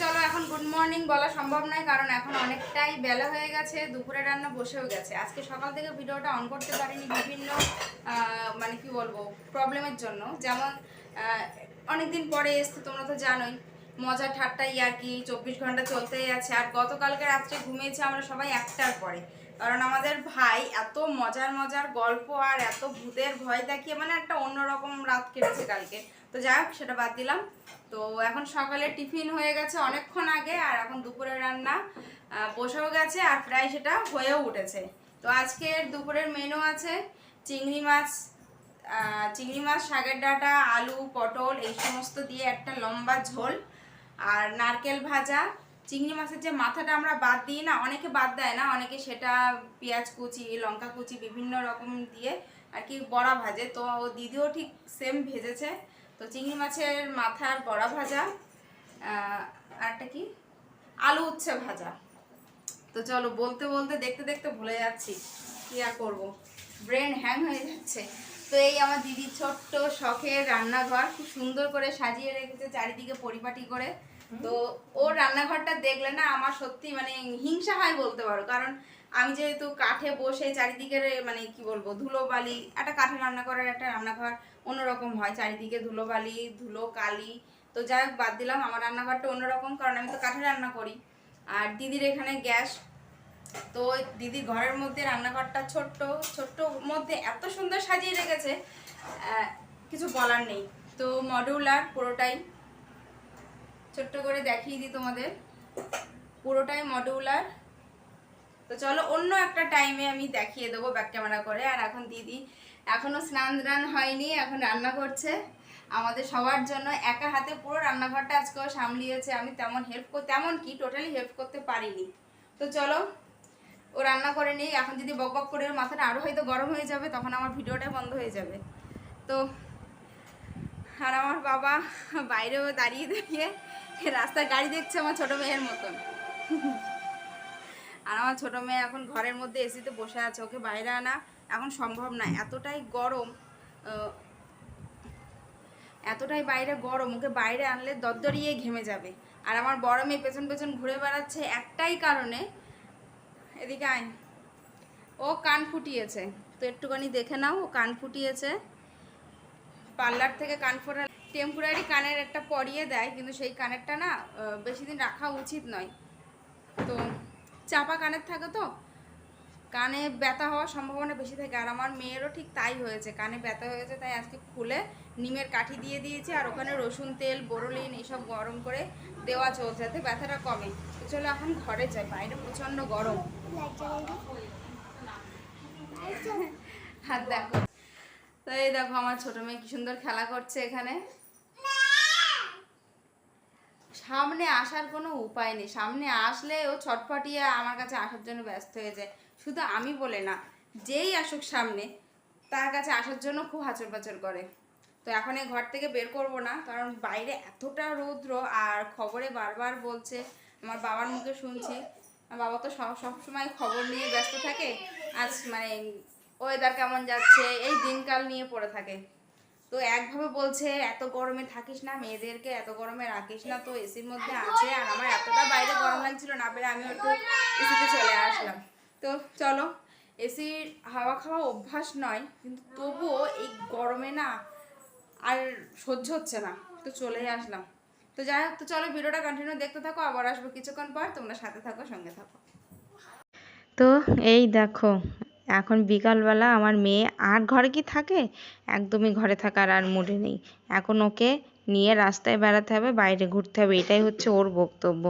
চলো এখন good morning বলা সম্ভব নয়, কারণ এখন অনেকটাই বেলা হয়ে গেছে, দুপুরে রান্না বসেও গেছে। আজকে সকাল থেকে ভিডিওটা অন করতে পারিনি বিভিন্ন মানে কি বলব প্রবলেমের জন্য। যেমন অনেকদিন পরে এসছে, তোমরা তো জানোই মজা ঠাট্টা ইয়ার্কি, চব্বিশ ঘণ্টা চলতেই আছে। আর গতকালকে রাত্রে ঘুমিয়েছি আমরা সবাই একটার পরে। কারণ আমাদের ভাই এত মজার মজার গল্প আর এত ভূতের ভয় দেখিয়ে মানে একটা অন্যরকম রাত কেটেছে কালকে। তো যাই হোক, সেটা বাদ দিলাম। তো এখন সকালে টিফিন হয়ে গেছে অনেকক্ষণ আগে, আর এখন দুপুরের রান্না বসেও গেছে, আর প্রায় সেটা হয়েও উঠেছে। তো আজকের দুপুরের মেনু আছে চিংড়ি মাছ চিংড়ি মাছ, শাকের ডাঁটা, আলু, পটল, এই সমস্ত দিয়ে একটা লম্বা ঝোল, আর নারকেল ভাজা। চিংড়ি মাছের যে মাথাটা আমরা বাদ দিই না, অনেকে বাদ দেয় না, অনেকে সেটা পেঁয়াজ কুচি, লঙ্কা কুচি, বিভিন্ন রকম দিয়ে আর কি বড়া ভাজে। তো দিদিও ঠিক সেম ভেজেছে। তো চিংড়ি মাছের মাথার বড়া ভাজা আহ, আর কি? আলু উচ্ছে ভাজা। তো চলো বলতে বলতে দেখতে দেখতে ভুলে যাচ্ছি কি আর করব? ব্রেন হ্যাং হয়ে যাচ্ছে। তো এই আমার দিদির ছোট্ট শখের রান্নাঘর খুব সুন্দর করে সাজিয়ে রেখেছে চারিদিকে পরিপাটি করে। তো ওর রান্নাঘরটা দেখলে না আমার সত্যি মানে হিংসা হয় বলতে পারো। কারণ আমি যেহেতু কাঠে বসে চারিদিকে মানে কি বলব, ধুলোবালি, একটা কাঠে রান্না করার একটা রান্নাঘর অন্যরকম হয়। চারিদিকে ধুলোবালি ধুলো কালি তো যাই হোক, বাদ দিলাম, আমার রান্নাঘরটা অন্যরকম, কারণ আমি তো কাঠে রান্না করি। আর দিদির এখানে গ্যাস। তো দিদির ঘরের মধ্যে রান্নাঘরটা ছোট্ট ছোট্ট মধ্যে এত সুন্দর সাজিয়ে রেখেছে কিছু বলার নেই। তো মডিউলার পুরোটাই। ছোট্ট করে দেখিয়ে দিই তোমাদের। পুরোটাই মডিউলার তো চলো অন্য একটা টাইমে আমি দেখিয়ে দেবো ব্যাক ক্যামেরা করে। আর এখন দিদি, এখনও স্নান দান হয়নি, এখন রান্না করছে। আমাদের সবার জন্য একা হাতে পুরো রান্নাঘরটা আজকেও সামলিয়েছে। আমি তেমন হেল্প তেমন কি টোটালি হেল্প করতে পারিনি। তো চলো, ও রান্না করে নিই। এখন যদি বক বক করে মাথাটা আরও হয়তো গরম হয়ে যাবে, তখন আমার ভিডিওটা বন্ধ হয়ে যাবে। তো, আর আমার বাবা বাইরেও দাঁড়িয়ে দাঁড়িয়ে রাস্তায় গাড়ি দেখছে আমার ছোটো মেয়ের মতন। আর আমার ছোটো মেয়ে এখন ঘরের মধ্যে এসিতে বসে আছে, ওকে বাইরে আনা এখন সম্ভব না। এতটাই গরম এতটাই বাইরে গরম, ওকে বাইরে আনলে দরদরিয়ে ঘেমে যাবে। আর আমার বড় মেয়ে পেছন পেছন ঘুরে বেড়াচ্ছে একটাই কারণে, এদিকে আয়। ও কান ফুটিয়েছে, তো একটুখানি দেখে নাও, ও কান ফুটিয়েছে। পার্লার থেকে কান ফোটা টেম্পোরারি কানের একটা পরিয়ে দেয়, কিন্তু সেই কানেরটা না বেশি দিন রাখা উচিত নয়। তো চাপা কানের থাকে তো? কানে ব্যথা হওয়ার সম্ভাবনা বেশি থাকে। আর আমার মেয়েরও ঠিক তাই হয়েছে। কানে ব্যথা হয়েছে, তাই আজকে খুলে নিমের কাঠি দিয়ে দিয়েছি আর ওখানে রসুন তেল, বোরোলিন এইসব গরম করে দেওয়া চলছে যাতে ব্যথাটা কমে। চলো এখন ঘরে যাই। বাইরে প্রচণ্ড গরম। হাত দেখো। তো এই দেখো আমার ছোট মেয়ে কি সুন্দর খেলা করছে এখানে। সামনে আসার কোনো উপায় নেই। সামনে আসলে ও ছটফটিয়ে আমার কাছে আসার জন্য ব্যস্ত হয়ে যায়। শুধু আমি বলে না, যেই আসুক সামনে, তার কাছে আসার জন্য খুব হাঁচর পাচর করে। তো এখন এই ঘর থেকে বের করব না, কারণ বাইরে এতটা রৌদ্র আর খবরে বারবার বলছে, আমার বাবার মুখে শুনছি। আমার বাবা তো সব সবসময় খবর নিয়ে ব্যস্ত থাকে। আজ মানে ওয়েদার কেমন যাচ্ছে, এই দিনকাল নিয়ে পড়ে থাকে। তো একভাবে বলছে এত গরমে থাকিস না মেয়েদেরকে এত গরমে রাখিস না তো এসির মধ্যে আছে আর আমার এতটা বাইরে গরম লাগছিল না পেরে আমি একটু এসিতে চলে আসলাম। তো চলো এসির হাওয়া খাওয়া অভ্যাস নয় কিন্তু তবুও এই গরমে না আর সহ্য হচ্ছে না তো চলেই আসলাম। তো যাই হোক তো চলো ভিডিওটা কন্টিনিউ দেখতে থাকো আবার আসব কিছুক্ষণ পর তোমরা সাথে থাকো সঙ্গে থাকো। তো এই দেখো এখন বিকালবেলা আমার মেয়ে আর ঘরে কি থাকে? একদমই ঘরে থাকার আর মুডে নেই। এখন ওকে নিয়ে রাস্তায় বেড়াতে হবে, বাইরে ঘুরতে হবে, এটাই হচ্ছে ওর বক্তব্য।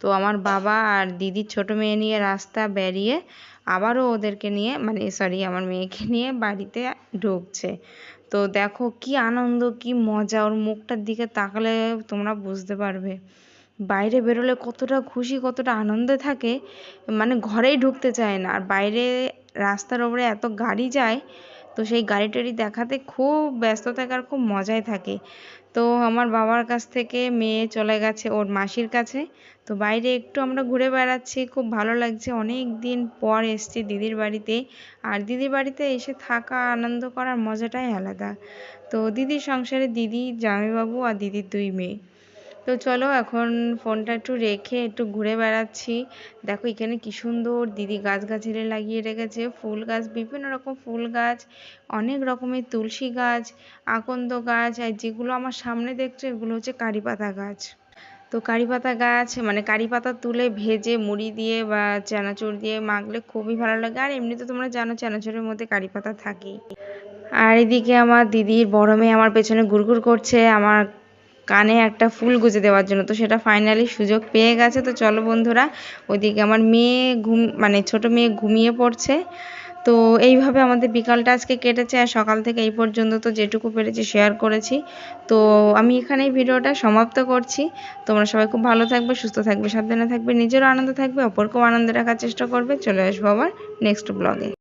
তো আমার বাবা আর দিদির ছোট মেয়ে নিয়ে রাস্তা বেরিয়ে আবারও ওদেরকে নিয়ে মানে সরি আমার মেয়েকে নিয়ে বাড়িতে ঢুকছে। তো দেখো কি আনন্দ, কি মজা, ওর মুখটার দিকে তাকালে তোমরা বুঝতে পারবে। বাইরে বেরোলে কতটা খুশি, কতটা আনন্দে থাকে মানে ঘরেই ঢুকতে চায় না। আর বাইরে রাস্তার ওপরে এত গাড়ি যায়, তো সেই গাড়ি টাড়ি দেখাতে খুব ব্যস্ত থাকে আর খুব মজায় থাকে। তো আমার বাবার কাছ থেকে মেয়ে চলে গেছে ওর মাসির কাছে। তো বাইরে একটু আমরা ঘুরে বেড়াচ্ছি, খুব ভালো লাগছে। অনেক দিন পর এসছি দিদির বাড়িতে। আর দিদির বাড়িতে এসে থাকা, আনন্দ করার মজাটাই আলাদা। তো দিদির সংসারে দিদি, জামাইবাবু আর দিদির দুই মেয়ে। তো চলো এখন ফোনটা একটু রেখে একটু ঘুরে বেড়াচ্ছি। দেখো এখানে কি সুন্দর, দিদি গাছগাছালি লাগিয়ে রেখেছে, ফুল গাছ, বিভিন্ন রকম ফুল গাছ, অনেক রকমের তুলসী গাছ, আকন্দ গাছ, আর যেগুলো আমার সামনে দেখছ এগুলো হচ্ছে কারি পাতা গাছ। তো কারি পাতা গাছ মানে কারি পাতা তুলে ভেজে, মুড়ি দিয়ে বা চানাচুর দিয়ে মাখলে খুবই ভালো লাগে। আর এমনিতে তোমরা জানো চানাচুরের মধ্যে কারি পাতা থাকেই। আর এদিকে আমার দিদির বড় মেয়ে আমার পেছনে গুড়গুড় করছে, আমার কানে একটা ফুল গুজে দেওয়ার জন্য। তো সেটা ফাইনালি সুযোগ পেয়ে গেছে। তো চলো বন্ধুরা, ওইদিকে আমার মেয়ে ঘুম মানে ছোট মেয়ে ঘুমিয়ে পড়ছে। তো এইভাবে আমাদের বিকালটা আজকে কেটেছে আর সকাল থেকে এই পর্যন্ত তো যেটুকু পেরেছি শেয়ার করেছি। তো আমি এখানেই ভিডিওটা সমাপ্ত করছি। তোমরা সবাই খুব ভালো থাকবে, সুস্থ থাকবে, সাবধানে থাকবে, নিজেরও আনন্দ থাকবে, অপরকেও আনন্দ রাখার চেষ্টা করবে। চলে আসব আবার নেক্সট ব্লগে